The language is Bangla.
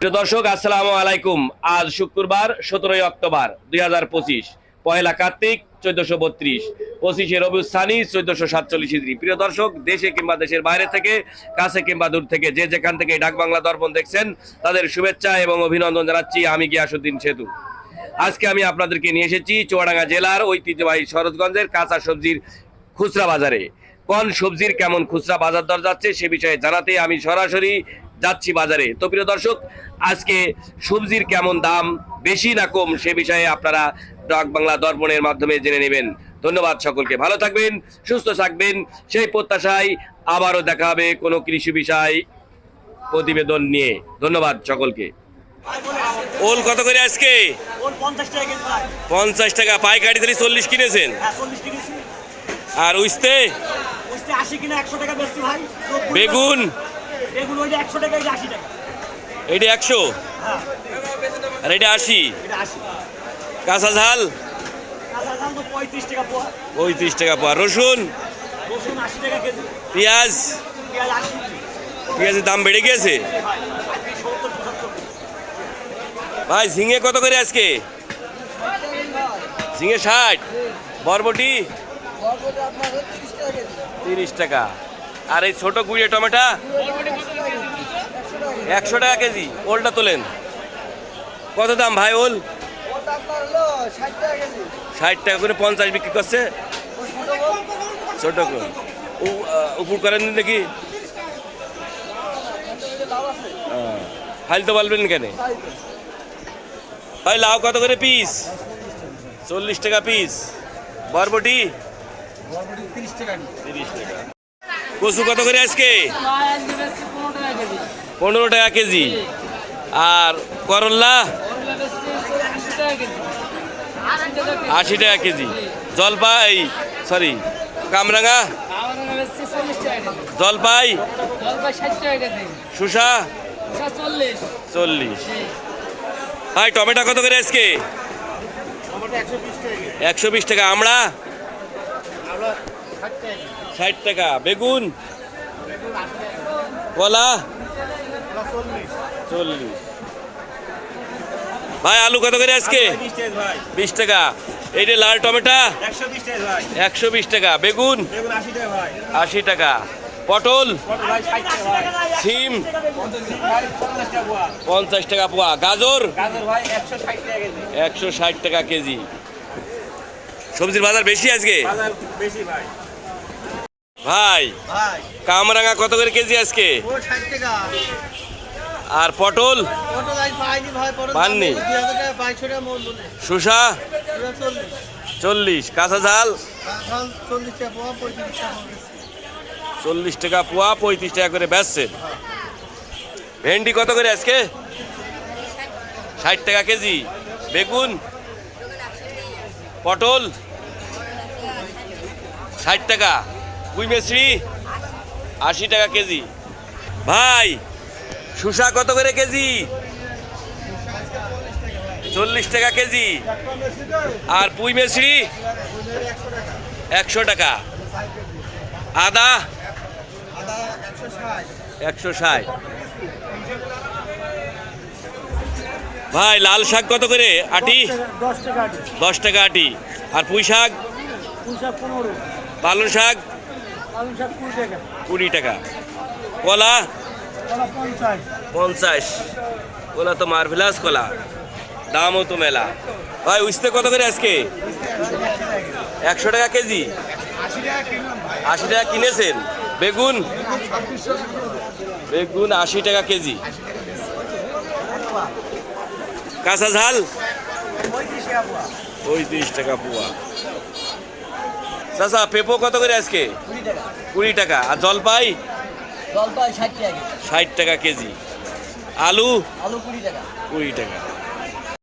প্রিয় দর্শক, আসসালামু আলাইকুম। আজ শুক্রবার, সতেরোই অক্টোবর, দুই হাজার পঁচিশ। পয়লা কার্তিক, চোদ্দশো বত্রিশ। পঁচিশে রবি সানি, চোদ্দশো সাতচল্লিশ ইদ্রি প্রিয় দর্শক, দেশে কিংবা দেশের বাইরে থেকে, কাছে কিংবা দূর থেকে, যে যেখান থেকে ডাক বাংলা দর্পণ দেখছেন, তাদের শুভেচ্ছা এবং অভিনন্দন জানাচ্ছি আমি গিয়াসুদ্দিন সেতু। আজকে আমি আপনাদেরকে নিয়ে এসেছি চুয়াডাঙ্গা জেলার ঐতিহ্যবাহী শরৎগঞ্জের কাঁচা সবজির খুচরা বাজারে। কোন সবজির কেমন খুচরা বাজার দর যাচ্ছে, সে বিষয়ে জানাতে আমি সরাসরি যাচ্ছি বাজারে। তো প্রিয় দর্শক আজকে সবজির কেমন দাম বেশি না কম সে বিষয়ে আপনারা ডাক বাংলা দর্পণের মাধ্যমে জেনে নেবেন। ধন্যবাদ সকলকে। ভালো থাকবেন সুস্থ থাকবেন। সেই প্রত্যাশায় আবারও দেখা হবে কোনো কৃষি বিষয় প্রতিবেদন নিয়ে। ধন্যবাদ সকলকে। ওল কত করে আজকে? পঞ্চাশ টাকা পাইকারি তাহলে চল্লিশ কিনেছেন? হ্যাঁ আর উইস্তে বেগুন? বেগুন ওইটা একশো টাকা এটা আশি টাকা। এটা একশো? হ্যাঁ। আর এটা আশি? এটা আশি। কাঁচা ঝাল? কাঁচা দাম তো পঁয়ত্রিশ টাকা পোয়া। পঁয়ত্রিশ টাকা পাওয়া রসুন? রসুন আশি টাকা কেজি। পেঁয়াজ? পেঁয়াজ আশি। পেঁয়াজের দাম বেড়ে গিয়েছে? পঁচাত্তর ভাই ঝিঙে কত করে আজকে? ঝিঙে ষাট। বরবটি? তিরিশ টাকা। আর এই ছোট গুড়িয়ে টমেটা? একশো টাকা কেজি। ওলটা তোলেন। কত দাম ভাই ওল? ষাট টাকা করে পঞ্চাশ বিক্রি করছে। ছোট করে উপর করেন নাকি ফাইল তো বলবেন কেন? ভাই, লাউ কত করে পিস? চল্লিশ টাকা পিস। বরবটি? তিরিশ টাকা। কচু কত করে আজকে? পনেরো টাকা কেজি। আর করল্লা আশি টাকা কেজি। জলপাই সরি কামরাঙা জলপাই? শুষা চল্লিশ। ভাই, টমেটো কত করে আজকে? একশো বিশ টাকা। আমরা? ষাট টাকা। বেগুন? কলা? চল্লিশ। ভাই আলু কত করে আজকে? বিশ টাকা। টাকা এইটা লাল টমেটো? একশো বিশ টাকা। বেগুন? আশি টাকা পটল? সিম? পঞ্চাশ টাকা পোয়া। গাজর? গাজর একশো ষাট টাকা কেজি। একশো ষাট টাকা কেজি। সবজির বাজার বেশি আজকে? বেশি ভাই। ভাই কামরাঙা কত করে কেজি আজকে? আর পটল? পাননি? শুষা চল্লিশ। কাঁচা ঝাল? চল্লিশ টাকা পোয়া পঁয়ত্রিশ টাকা চল্লিশ টাকা পোয়া পঁয়ত্রিশ টাকা করে বেচছেন ভেন্ডি কত করে আজকে? ষাট টাকা কেজি। বেগুন? পটল? ষাট টাকা। কুই মেসরি আশি টাকা কেজি। ভাই শুষা কত করে কেজি? চল্লিশ টাকা কেজি। আর পুঁই মেসরি একশো টাকা। আদা? একশো ষাট। ভাই লাল শাক কত করে? আটি? দশ টাকা আটি। আর পুঁই শাক? পুঁই শাক পনেরো। পালং শাক পালং শাক? কুড়ি টাকা। কলা? পঞ্চাশ। কলা তো মার্ভেলাস কলা। দামও তো মেলা। ভাই উঠতে কত করে আজকে? একশো টাকা কেজি? আশি টাকা কিনেছেন? বেগুন? বেগুন আশি টাকা কেজি। কাঁচা ঝাল? পঁয়ত্রিশ টাকা পোয়া। চাচা পেপো কত করে আজকে? কুড়ি টাকা। কুড়ি টাকা। আর জলপাই? জলপাই ষাট টাকা। ষাট টাকা কেজি। আলু? আলু কুড়ি টাকা। কুড়ি টাকা।